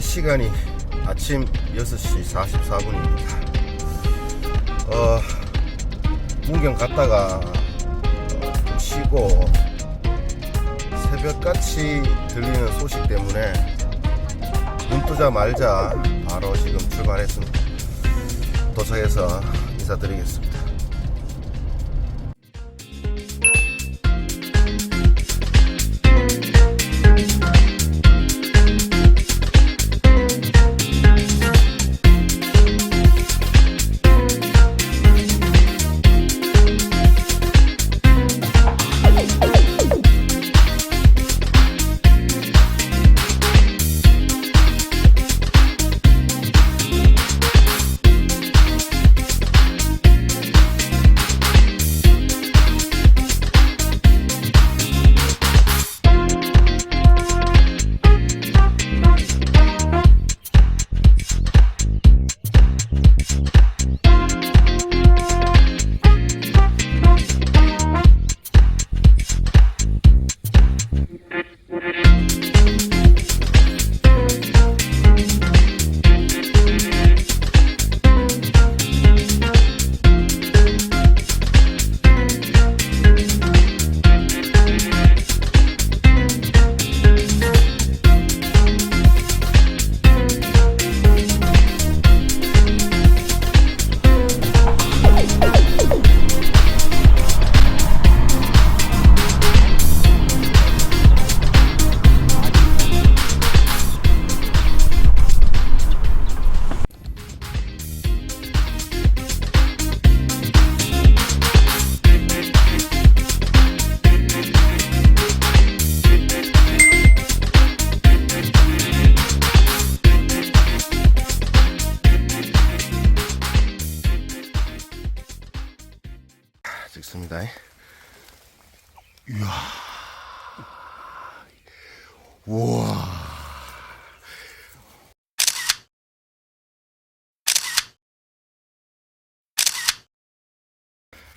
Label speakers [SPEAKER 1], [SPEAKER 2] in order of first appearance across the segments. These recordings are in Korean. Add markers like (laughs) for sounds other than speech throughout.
[SPEAKER 1] 시간이 아침 6시 44분입니다. 어, 문경 갔다가 어, 좀 쉬고 새벽같이 들리는 소식 때문에 눈 뜨자마자 바로 지금 출발했습니다. 도착해서 인사드리겠습니다.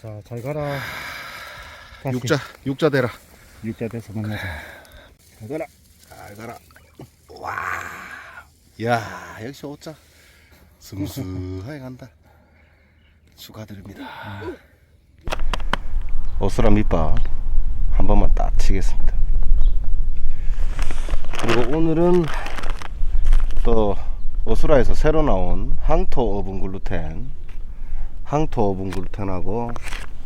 [SPEAKER 2] 자, 잘 가라. 다시
[SPEAKER 1] 육자, 육자 대라.
[SPEAKER 2] 육자 돼서 만나자. 잘 가라.
[SPEAKER 1] 잘 가라. 와. 야, 역시 오자. 스무스하게 간다. 축하드립니다. 어스라 밑밥 한 번만 딱 치겠습니다. 그리고 오늘은 또 어스라에서 새로 나온 항토 오븐 글루텐, 항토 오븐 글루텐하고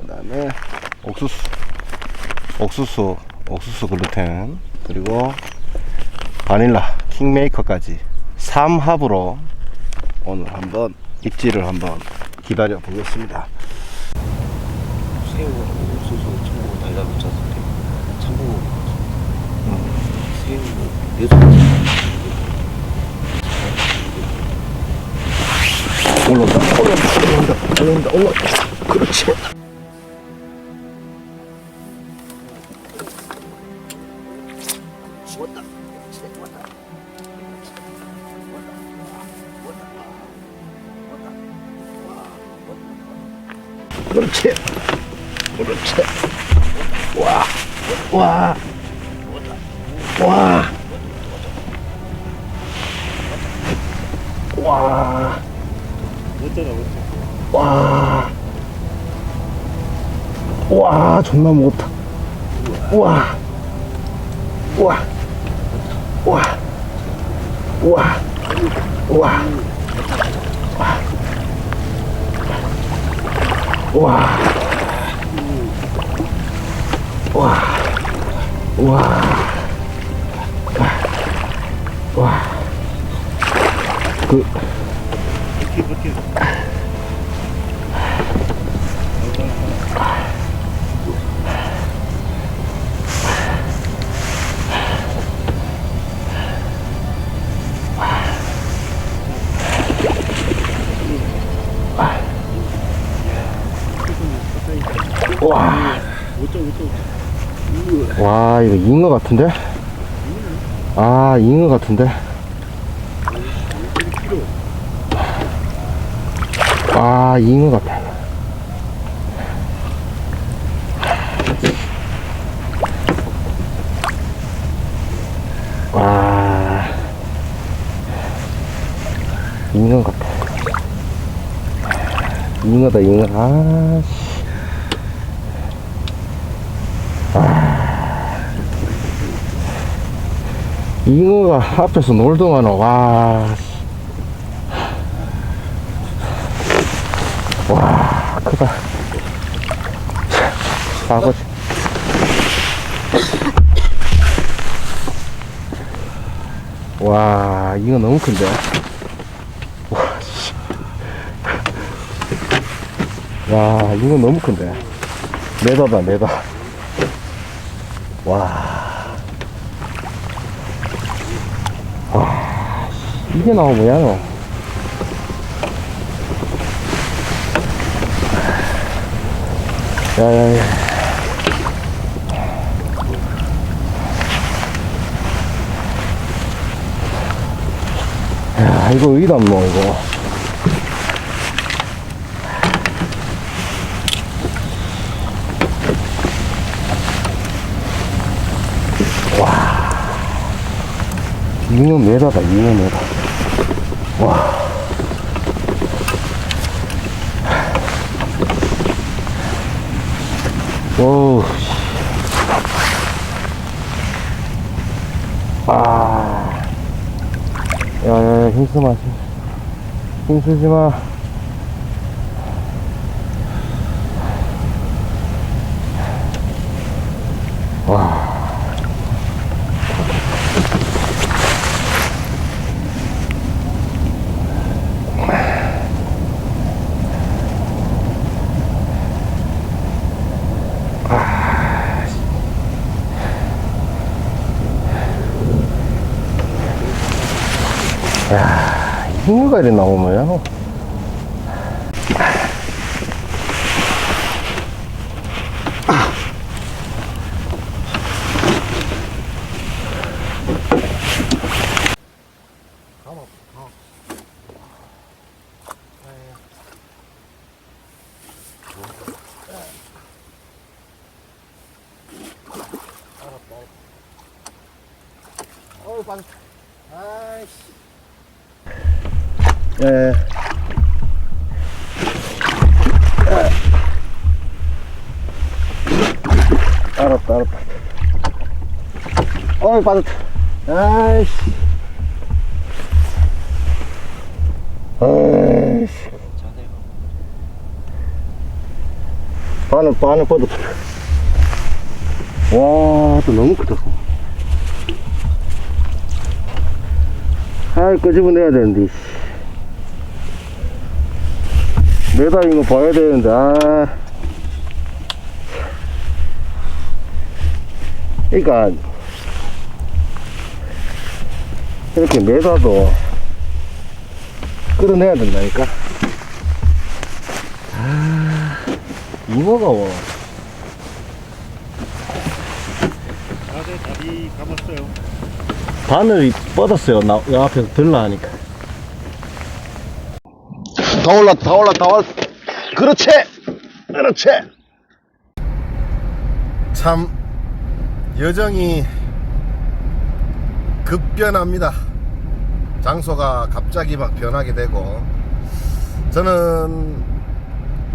[SPEAKER 1] 그 다음에 옥수수, 옥수수, 옥수수 글루텐 그리고 바닐라 킹메이커까지 3합으로 오늘 한번 입질을 한번 기다려 보겠습니다.
[SPEAKER 3] 새우하고 옥수수, 청고 달라붙어서 참고 새우 여섯
[SPEAKER 1] 올라온다, 올라온다, 올라온다, 올라온다, 올라. 그렇지. 그렇지. 그렇지. 와, 와, 와, 와.
[SPEAKER 2] 어쩌나 어쩌.
[SPEAKER 1] 와. 와, 존나 무겁다. 와. 와. 와. 와. 와. 와. 와. 와. 와. 그,
[SPEAKER 2] 버티 버티.
[SPEAKER 1] 와. 와 이거 잉어 같은데? 아 잉어 같은데? 아, 잉어 같아. 와, 잉어 같아. 잉어다, 잉어. 아, 씨. 아, 잉어가 앞에서 놀더만, 와, 씨. 와, 크다. 사고. 와, 이거 너무 큰데? 와, 씨. 와, 이거 너무 큰데? 메다다, 메다. 와. 와, 씨. 이게 나오면 뭐야, 너? 야, 야, 이거 의담 뭐, 이거. 와. 잉어 메다다, 잉어 메다. 와. 오우, 씨. 아. 야, 야, 야, 힘쓰마 잉어가 이래 나오면, 어우, 빠졌다. 아이씨. 예. 알았다, 알았다. 어이, 빠졌다. 아이씨. 아이씨. 바늘, 바늘 뻗었다. 와, 또 너무 크다. 아, 끄집어내야 되는데, 씨. 매달린 거 봐야 되는데, 아. 그러니까, 이렇게 매다도 끌어내야 된다니까. 아, 잉어가 와.
[SPEAKER 2] 다들 다리 감았어요.
[SPEAKER 1] 바늘이 뻗었어요. 나, 요 앞에서 들라 하니까. 다 올랐다, 다 올랐다, 다 올랐다. 그렇지! 그렇지!
[SPEAKER 4] 참 여정이 급변합니다. 장소가 갑자기 막 변하게 되고 저는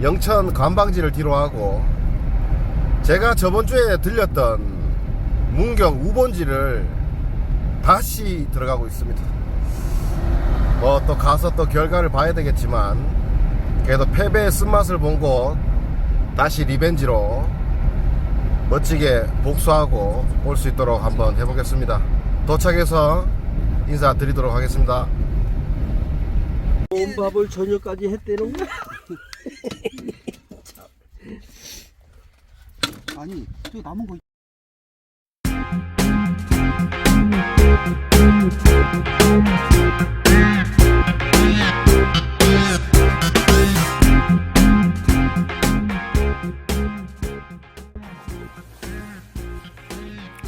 [SPEAKER 4] 영천 관방지를 뒤로 하고 제가 저번 주에 들렸던 문경 우본지를 다시 들어가고 있습니다. 뭐 또 가서 또 결과를 봐야 되겠지만 그래도 패배의 쓴맛을 본 곳 다시 리벤지로 멋지게 복수하고 올 수 있도록 한번 해보겠습니다. 도착해서 인사드리도록 하겠습니다.
[SPEAKER 5] 온 밥을 저녁까지 했대는 거야? (laughs)
[SPEAKER 2] 아니, 저 남은 거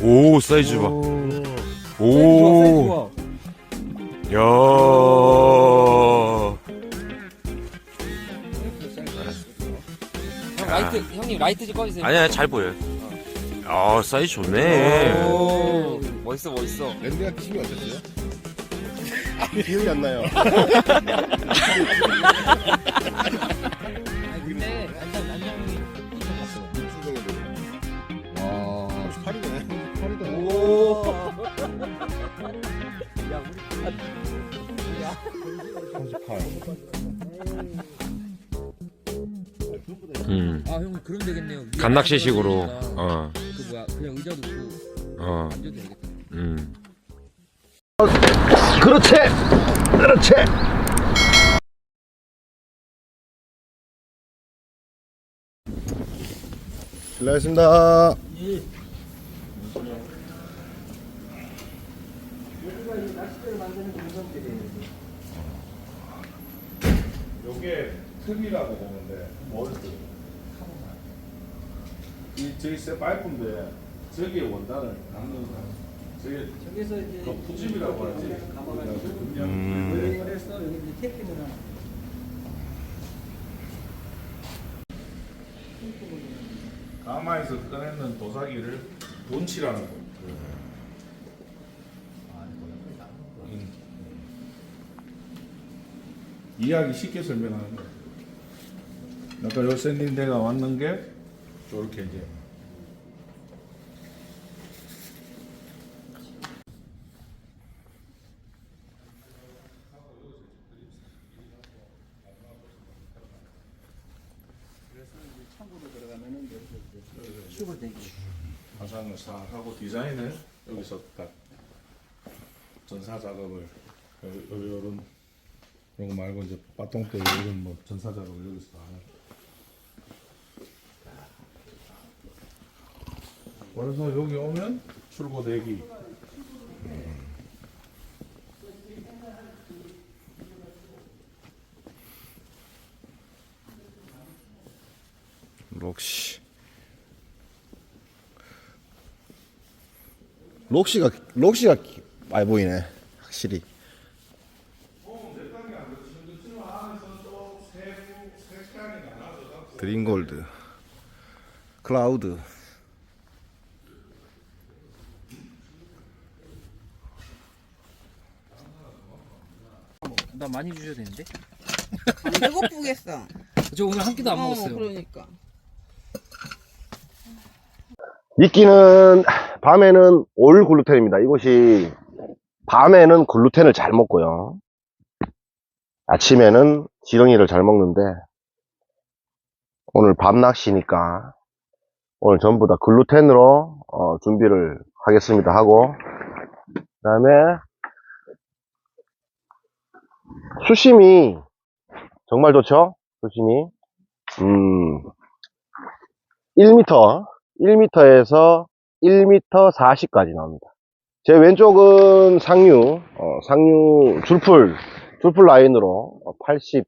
[SPEAKER 6] 오 사이즈 봐. 오. 야.
[SPEAKER 7] 형 라이트 형님 라이트 좀 꺼주세요.
[SPEAKER 6] 아니야 잘 보여. 아 사이즈 좋네.
[SPEAKER 7] 오 멋있어 멋있어.
[SPEAKER 4] 랜드가 기심이 어땠어요? (laughs) 기억이 안 나요. (laughs)
[SPEAKER 6] 음. 음.
[SPEAKER 7] 아 형 그럼 되겠네요.
[SPEAKER 6] 간낚시식으로. 어.
[SPEAKER 7] 그 뭐야 그냥 의자도 있고
[SPEAKER 6] 어.
[SPEAKER 7] 되겠다.
[SPEAKER 6] 음.
[SPEAKER 1] 그렇지 그렇지 실례했습니다 낚싯대를 만드는 공정들이
[SPEAKER 8] 요게 틈이라고 보는데 뭘 이, 저기 새 파이프인데 저기에 원단을 담는 거 저게
[SPEAKER 5] 저기서 이제
[SPEAKER 8] 그 푸집이라고 하지.
[SPEAKER 5] 감아가지고
[SPEAKER 8] 그냥
[SPEAKER 5] 웨링을 해서 여기 이제 테이핑을 하는
[SPEAKER 8] 가마에서 꺼내는 도자기를 돈치라는 거 이해하기 쉽게 설명하는 거야 아까 요 샌딩대가 왔는 게 이제.
[SPEAKER 5] 이렇게
[SPEAKER 8] 싹 하고 디자인을 여기서 딱 전사 작업을 이런 이거 말고 이제 빠똥대 이런 뭐 전사 작업을 여기서 다 하는. 그래서 여기 오면 출고 대기
[SPEAKER 1] 록시. 록시가, 록시가 많이 보이네. 확실히. 드림골드. 클라우드.
[SPEAKER 7] 나 많이 주셔야 되는데.
[SPEAKER 9] 배고프겠어. (laughs)
[SPEAKER 7] 저 오늘 한 끼도 안
[SPEAKER 9] 어,
[SPEAKER 7] 먹었어요.
[SPEAKER 9] 그러니까.
[SPEAKER 1] 미끼는 밤에는 올 글루텐입니다. 이곳이 밤에는 글루텐을 잘 먹고요. 아침에는 지렁이를 잘 먹는데 오늘 밤 낚시니까 오늘 전부 다 글루텐으로 어, 준비를 하겠습니다 하고 그 다음에 수심이 정말 좋죠 수심이 음 1m 1m에서 1m 40까지 나옵니다. 제 왼쪽은 상류, 어, 상류 줄풀, 줄풀 라인으로 80,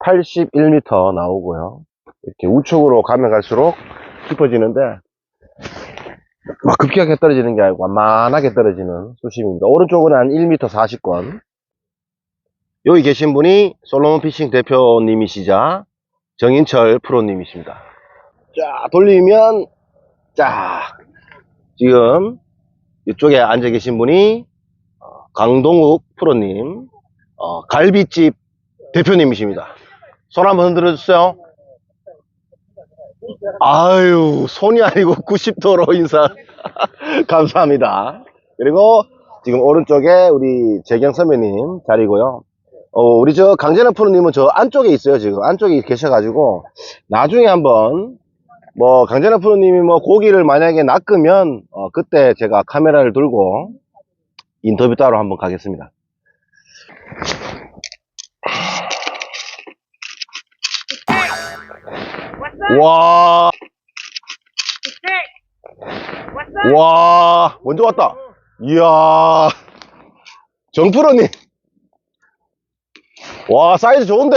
[SPEAKER 1] 81m 나오고요. 이렇게 우측으로 가면 갈수록 깊어지는데, 막 급격하게 떨어지는 게 아니고 완만하게 떨어지는 수심입니다. 오른쪽은 한 1m 40권. 여기 계신 분이 솔로몬 피싱 대표님이시자 정인철 프로님이십니다. 자, 돌리면 자, 지금 이쪽에 앉아 계신 분이 어, 강동욱 프로님, 어, 갈비집 대표님이십니다. 손 한번 흔들어 주세요. 아유, 손이 아니고 90도로 인사. (laughs) 감사합니다. 그리고 지금 오른쪽에 우리 재경 선배님 자리고요. 어, 우리 저 강재남 프로님은 저 안쪽에 있어요, 지금. 안쪽에 계셔가지고, 나중에 한번 뭐 강재나 프로님이 뭐 고기를 만약에 낚으면 어, 그때 제가 카메라를 들고 인터뷰 따로 한번 가겠습니다. 와. 와, 먼저 왔다. 이야. 정프로님. 와, 사이즈 좋은데.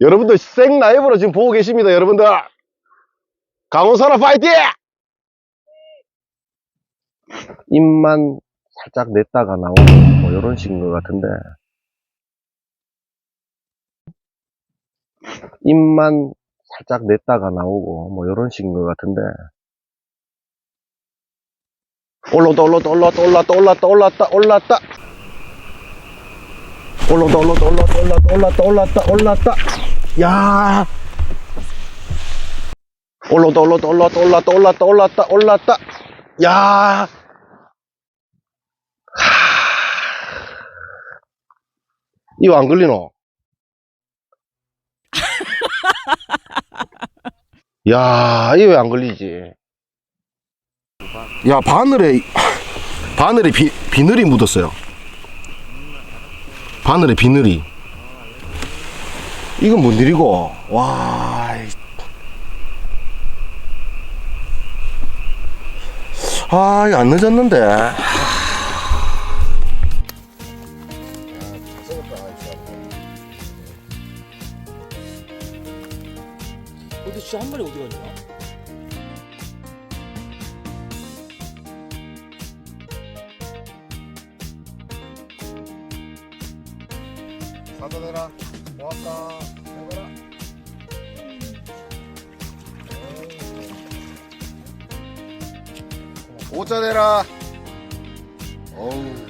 [SPEAKER 1] 여러분들 생 라이브로 지금 보고 계십니다, 여러분들. 강원사라 파이팅! 입만 살짝 냈다가 나오는 뭐 이런 식인 것 같은데. 입만 살짝 냈다가 나오고 뭐 이런 식인 것 같은데. 올라왔다, 올라왔다, 올라왔다, 올라왔다, 올라왔다, 올라왔다, 올라왔다. 올라왔다, 올라왔다, 올라왔다, 올라왔다, 올라왔다, 올라왔다. 야. 올라왔다, 올라왔다, 올라왔다, 올라왔다, 올라왔다, 올라왔다, 올라왔다. 야. 이거 안 걸리노? (laughs) 야, 이거 왜 안 걸리지? 야, 바늘에, 바늘에 비, 비늘이 묻었어요. 바늘에 비늘이. 이건 뭔 일이고? 와, 이- 아, 이거 안 늦었는데. 대라. 고맙다. 해봐라. 오자 대라. 어우.